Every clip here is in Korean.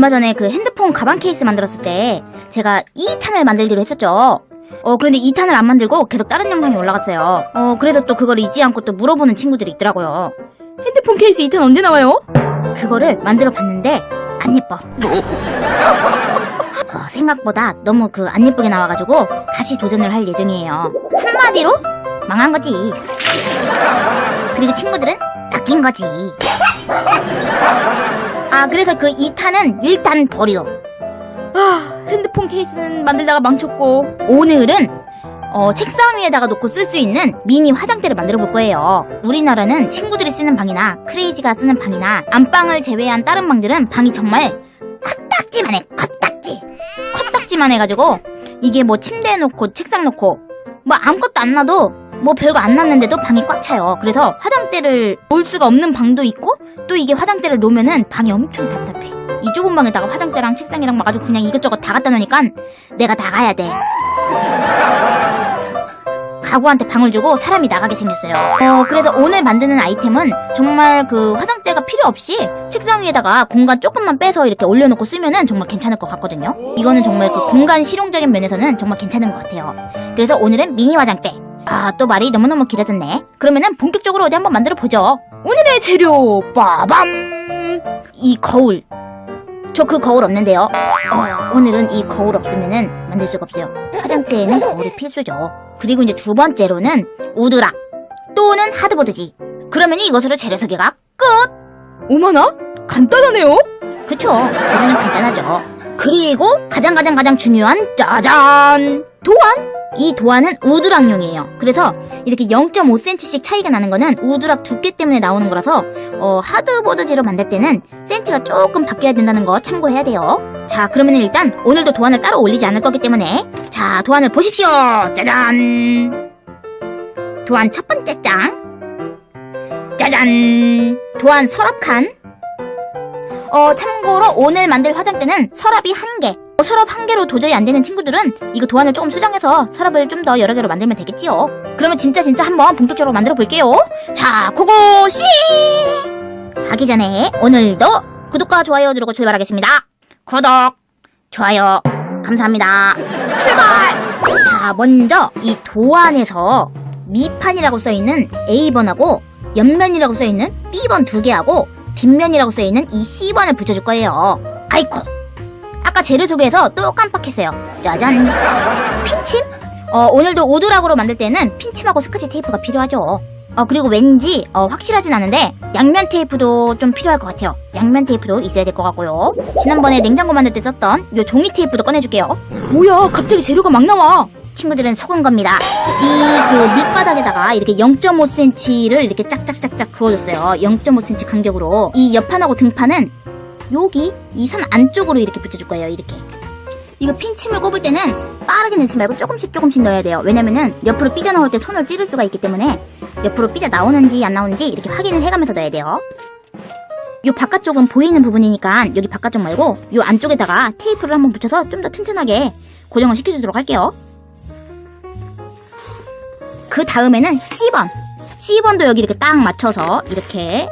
얼마 전에 그 핸드폰 가방 케이스 만들었을 때 제가 2탄을 만들기로 했었죠. 어, 그런데 2탄을 안 만들고 계속 다른 영상이 올라갔어요. 어, 그래서 또 그걸 잊지 않고 또 물어보는 친구들이 있더라고요. 핸드폰 케이스 2탄 언제 나와요? 그거를 만들어 봤는데 안 예뻐. 어, 생각보다 너무 그 안 예쁘게 나와가지고 다시 도전을 할 예정이에요. 한마디로 망한 거지. 그리고 친구들은 낚인 거지. 아, 그래서 그 2탄은 일단 버려. 아, 핸드폰 케이스는 만들다가 망쳤고, 오늘은, 어, 책상 위에다가 놓고 쓸 수 있는 미니 화장대를 만들어 볼 거예요. 우리나라는 친구들이 쓰는 방이나 크레이지가 쓰는 방이나 안방을 제외한 다른 방들은 방이 정말 컸딱지만 해, 컸딱지. 컸딱지만 해가지고, 이게 뭐 침대 놓고, 책상 놓고, 뭐 아무것도 안 놔도, 뭐 별거 안 놨는데도 방이 꽉 차요. 그래서 화장대를 놓을 수가 없는 방도 있고, 또 이게 화장대를 놓으면은 방이 엄청 답답해. 이 좁은 방에다가 화장대랑 책상이랑 막 아주 그냥 이것저것 다 갖다 놓으니까 내가 나가야 돼. 가구한테 방을 주고 사람이 나가게 생겼어요. 어, 그래서 오늘 만드는 아이템은 정말 그 화장대가 필요 없이 책상 위에다가 공간 조금만 빼서 이렇게 올려놓고 쓰면은 정말 괜찮을 것 같거든요. 이거는 정말 그 공간 실용적인 면에서는 정말 괜찮은 것 같아요. 그래서 오늘은 미니 화장대. 아, 또 말이 너무너무 길어졌네. 그러면은 본격적으로 어디 한번 만들어 보죠. 오늘의 재료, 빠밤! 이 거울. 저 그 거울 없는데요. 어, 오늘은 이 거울 없으면은 만들 수가 없어요. 화장대에는 거울이 필수죠. 그리고 이제 두 번째로는 우드락 또는 하드보드지. 그러면 이것으로 재료 소개가 끝. 오마나? 간단하네요. 그쵸? 재료는 간단하죠. 그리고 가장 가장 가장 중요한 짜잔 도안. 이 도안은 우드락용이에요. 그래서 이렇게 0.5cm씩 차이가 나는 거는 우드락 두께 때문에 나오는 거라서 어, 하드보드지로 만들 때는 센치가 조금 바뀌어야 된다는 거 참고해야 돼요. 자, 그러면 일단 오늘도 도안을 따로 올리지 않을 거기 때문에 자, 도안을 보십시오. 짜잔. 도안 첫 번째 장. 짜잔. 도안 서랍 칸. 어, 참고로 오늘 만들 화장대는 서랍이 한 개. 어, 서랍 한 개로 도저히 안 되는 친구들은 이거 도안을 조금 수정해서 서랍을 좀 더 여러 개로 만들면 되겠지요. 그러면 진짜 진짜 한번 본격적으로 만들어 볼게요. 자, 고고씨! 하기 전에 오늘도 구독과 좋아요 누르고 출발하겠습니다. 구독, 좋아요, 감사합니다. 출발! 자, 먼저 이 도안에서 미판이라고 써있는 A번하고 옆면이라고 써있는 B번 두 개하고 뒷면이라고 써있는 이 C번을 붙여줄 거예요. 아이코! 아까 재료 소개해서 또 깜빡했어요. 짜잔! 핀침? 어, 오늘도 우드락으로 만들 때는 핀침하고 스카치 테이프가 필요하죠. 어, 그리고 왠지, 어, 확실하진 않은데, 양면 테이프도 좀 필요할 것 같아요. 양면 테이프도 있어야 될 것 같고요. 지난번에 냉장고 만들 때 썼던 요 종이 테이프도 꺼내줄게요. 뭐야, 갑자기 재료가 막 나와. 친구들은 속은 겁니다. 이 그 밑바닥에다가 이렇게 0.5cm를 이렇게 짝짝짝짝 그어줬어요. 0.5cm 간격으로. 이 옆판하고 등판은 여기 이 선 안쪽으로 이렇게 붙여줄 거예요. 이렇게. 이거 핀침을 꼽을 때는 빠르게 넣지 말고 조금씩 조금씩 넣어야 돼요. 왜냐면은 옆으로 삐져 나올 때 손을 찌를 수가 있기 때문에 옆으로 삐져 나오는지 안 나오는지 이렇게 확인을 해가면서 넣어야 돼요. 요 바깥쪽은 보이는 부분이니까 여기 바깥쪽 말고 요 안쪽에다가 테이프를 한번 붙여서 좀 더 튼튼하게 고정을 시켜주도록 할게요. 그 다음에는 C번. C번도 여기 이렇게 딱 맞춰서 이렇게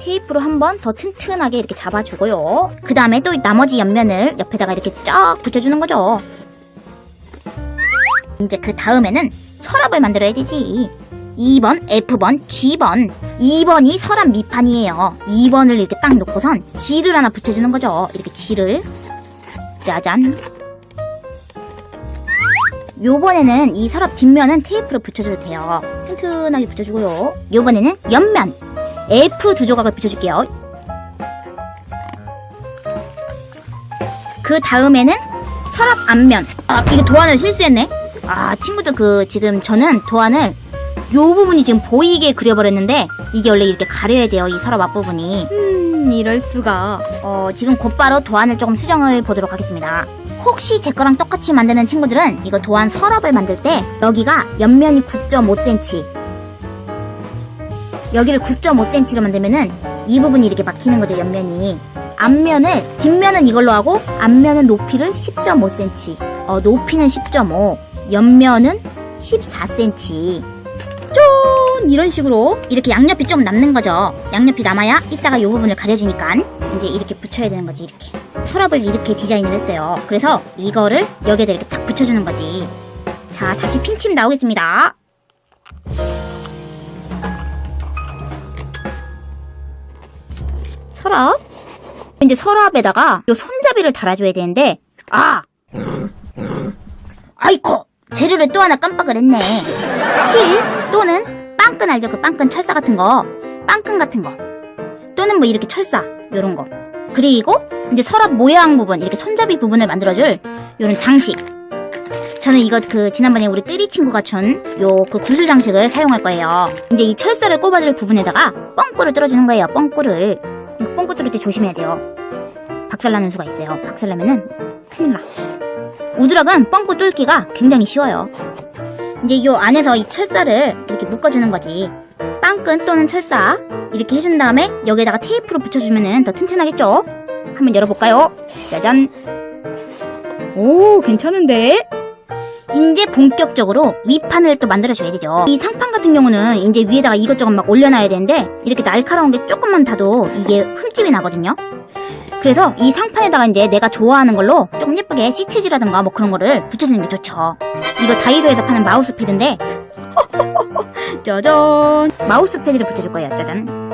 테이프로 한 번 더 튼튼하게 이렇게 잡아주고요. 그 다음에 또 나머지 옆면을 옆에다가 이렇게 쫙 붙여주는 거죠. 이제 그 다음에는 서랍을 만들어야 되지. 2번, F번, G번. 2번이 서랍 밑판이에요. 2번을 이렇게 딱 놓고선 G를 하나 붙여주는 거죠. 이렇게 G를. 짜잔. 요번에는 이 서랍 뒷면은 테이프로 붙여줘도 돼요. 튼튼하게 붙여주고요. 요번에는 옆면. F 두 조각을 붙여줄게요. 그 다음에는 서랍 앞면. 아, 이게 도안을 실수했네. 아, 친구들 그, 지금 저는 도안을 요 부분이 지금 보이게 그려버렸는데, 이게 원래 이렇게 가려야 돼요. 이 서랍 앞부분이. 음, 이럴 수가. 어, 지금 곧바로 도안을 조금 수정을 보도록 하겠습니다. 혹시 제 거랑 똑같이 만드는 친구들은 이거 도안 서랍을 만들 때 여기가 옆면이 9.5cm 여기를 9.5cm로 만들면은 이 부분이 이렇게 막히는 거죠 옆면이 앞면을 뒷면은 이걸로 하고 앞면은 높이를 10.5cm 어, 높이는 10.5 옆면은 14cm 쫀 이런 식으로 이렇게 양옆이 좀 남는 거죠. 양옆이 남아야 이따가 이 부분을 가려주니까 이제 이렇게 붙여야 되는 거지 이렇게. 서랍을 이렇게 디자인을 했어요. 그래서 이거를 여기에다 이렇게 딱 붙여주는 거지. 자 다시 핀칩 나오겠습니다. 서랍? 이제 서랍에다가 요 손잡이를 달아줘야 되는데 아! 아이고 재료를 또 하나 깜빡을 했네. 실 또는 빵끈 알죠? 그 빵끈 철사 같은 거. 빵끈 같은 거. 또는 뭐 이렇게 철사 요런 거. 그리고 이제 서랍 모양 부분 이렇게 손잡이 부분을 만들어줄 요런 장식. 저는 이거 그 지난번에 우리 띠리 친구가 준 요 그 구슬 장식을 사용할 거예요. 이제 이 철사를 꼽아줄 부분에다가 뻥꾸를 뚫어주는 거예요 뻥꾸를 뻥꾸 뚫을 때 조심해야 돼요 박살나는 수가 있어요 박살나면은 큰일 나 우드락은 뻥꾸 뚫기가 굉장히 쉬워요. 이제 요 안에서 이 철사를 이렇게 묶어주는 거지. 빵끈 또는 철사 이렇게 해준 다음에 여기에다가 테이프로 붙여주면 더 튼튼하겠죠? 한번 열어볼까요? 짜잔. 오, 괜찮은데? 이제 본격적으로 위판을 또 만들어줘야 되죠. 이 상판 같은 경우는 이제 위에다가 이것저것 막 올려놔야 되는데 이렇게 날카로운 게 조금만 닿아도 이게 흠집이 나거든요. 그래서 이 상판에다가 이제 내가 좋아하는 걸로 조금 예쁘게 시트지라든가 뭐 그런 거를 붙여주는 게 좋죠. 이거 다이소에서 파는 마우스 패드인데 짜잔 마우스 패드를 붙여줄 거예요. 짜잔.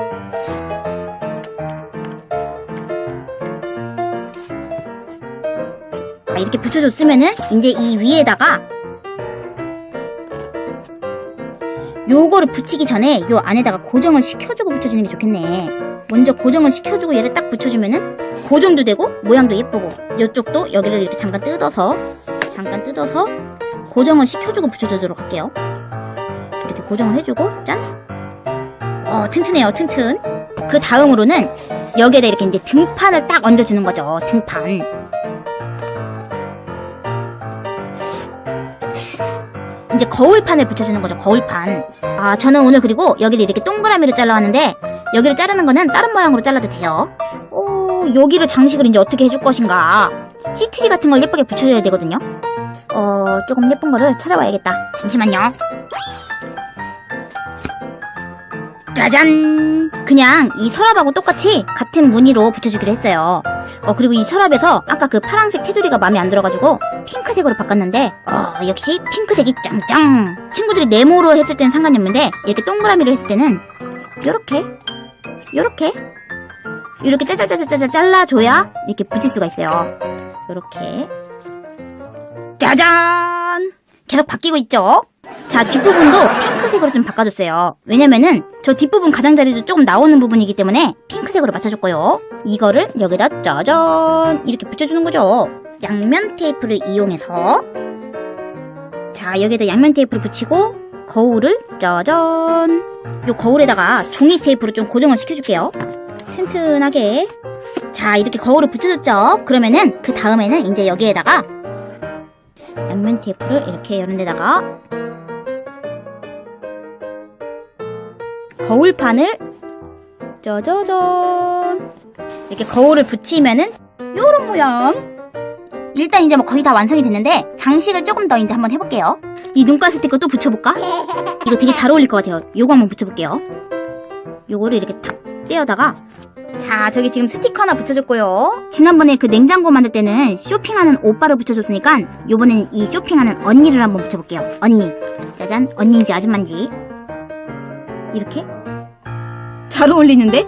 아, 이렇게 붙여줬으면은 이제 이 위에다가 요거를 붙이기 전에 요 안에다가 고정을 시켜주고 붙여주는 게 좋겠네. 먼저 고정을 시켜주고 얘를 딱 붙여주면은 고정도 되고 모양도 예쁘고 이쪽도 여기를 이렇게 잠깐 뜯어서 잠깐 뜯어서 고정을 시켜주고 붙여주도록 할게요. 이렇게 고정을 해주고 짠. 어 튼튼해요 튼튼. 그 다음으로는 여기에다 이렇게 이제 등판을 딱 얹어주는 거죠 등판. 이제 거울판을 붙여주는 거죠 거울판. 아 저는 오늘 그리고 여기를 이렇게 동그라미로 잘라왔는데 여기를 자르는 거는 다른 모양으로 잘라도 돼요. 오, 여기를 장식을 이제 어떻게 해줄 것인가. 시트지 같은 걸 예쁘게 붙여줘야 되거든요. 어, 조금 예쁜 거를 찾아봐야겠다. 잠시만요. 짜잔! 그냥 이 서랍하고 똑같이 같은 무늬로 붙여주기로 했어요. 어, 그리고 이 서랍에서 아까 그 파란색 테두리가 마음에 안 들어가지고 핑크색으로 바꿨는데, 어, 역시 핑크색이 짱짱! 친구들이 네모로 했을 땐 상관이 없는데, 이렇게 동그라미로 했을 때는, 요렇게, 요렇게, 이렇게 짜자자자자 잘라줘야 이렇게 붙일 수가 있어요. 요렇게. 짜잔! 계속 바뀌고 있죠? 자, 뒷부분도 핑크색으로 좀 바꿔줬어요. 왜냐면은 저 뒷부분 가장자리도 조금 나오는 부분이기 때문에 핑크색으로 맞춰줬고요. 이거를 여기다 짜잔! 이렇게 붙여주는 거죠. 양면 테이프를 이용해서 자, 여기다 양면 테이프를 붙이고 거울을 짜잔! 요 거울에다가 종이 테이프로 좀 고정을 시켜줄게요. 튼튼하게. 자, 이렇게 거울을 붙여줬죠? 그러면은 그 다음에는 이제 여기에다가 양면 테이프를 이렇게 이런 데다가 거울판을 짜자잔 이렇게 거울을 붙이면은 요런 모양. 일단 이제 뭐 거의 다 완성이 됐는데 장식을 조금 더 이제 한번 해볼게요. 이 눈가 스티커 또 붙여볼까? 이거 되게 잘 어울릴 것 같아요. 요거 한번 붙여볼게요. 요거를 이렇게 탁 떼어다가 자 저기 지금 스티커 하나 붙여줬고요. 지난번에 그 냉장고 만들 때는 쇼핑하는 오빠를 붙여줬으니까 요번에는 이 쇼핑하는 언니를 한번 붙여볼게요. 언니. 짜잔. 언니인지 아줌마인지. 이렇게 잘 어울리는데?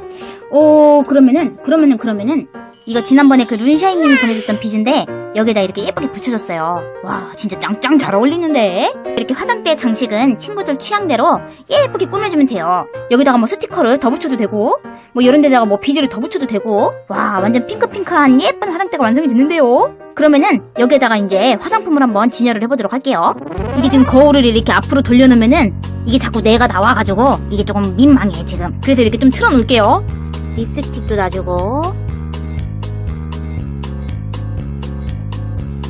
오 그러면은 그러면은 그러면은 이거 지난번에 그 룬샤이님이 보내줬던 빗인데 여기다 이렇게 예쁘게 붙여줬어요. 와 진짜 짱짱 잘 어울리는데? 이렇게 화장대 장식은 친구들 취향대로 예쁘게 꾸며주면 돼요. 여기다가 뭐 스티커를 더 붙여도 되고 뭐 이런 데다가 뭐 비즈를 더 붙여도 되고 와 완전 핑크핑크한 예쁜 화장대가 완성이 됐는데요 그러면은 여기에다가 이제 화장품을 한번 진열을 해보도록 할게요. 이게 지금 거울을 이렇게 앞으로 돌려놓으면은 이게 자꾸 내가 나와가지고 이게 조금 민망해 지금. 그래서 이렇게 좀 틀어놓을게요. 립스틱도 놔주고.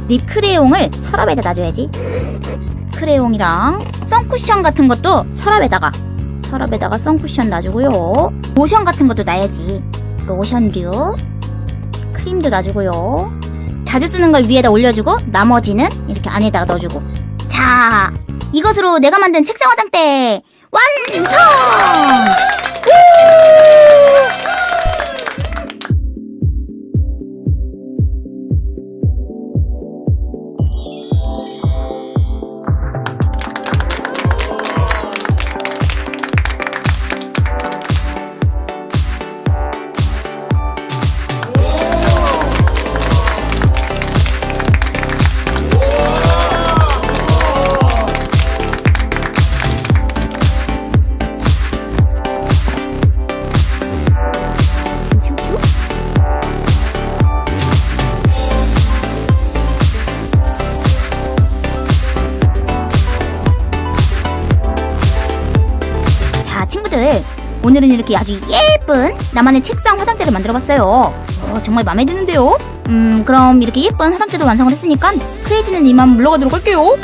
립 크레용을 서랍에다 놔줘야지. 크레용이랑 선쿠션 같은 것도 서랍에다가 서랍에다가 선쿠션 놔주고요. 로션 같은 것도 놔야지. 로션류 크림도 놔주고요 자주 쓰는 걸 위에다 올려주고 나머지는 이렇게 안에다가 넣어주고 자 이것으로 내가 만든 책상 화장대 완성! 이렇게 아주 예쁜 나만의 책상 화장대를 만들어봤어요. 어, 정말 마음에 드는데요? 음, 그럼 이렇게 예쁜 화장대도 완성을 했으니까 크레이지는 이만 물러가도록 할게요.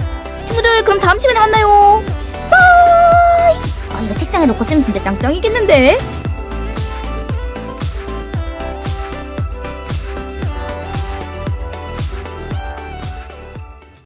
친구들, 그럼 다음 시간에 만나요. 바이! 아, 이거 책상에 놓고 쓰면 진짜 짱짱이겠는데?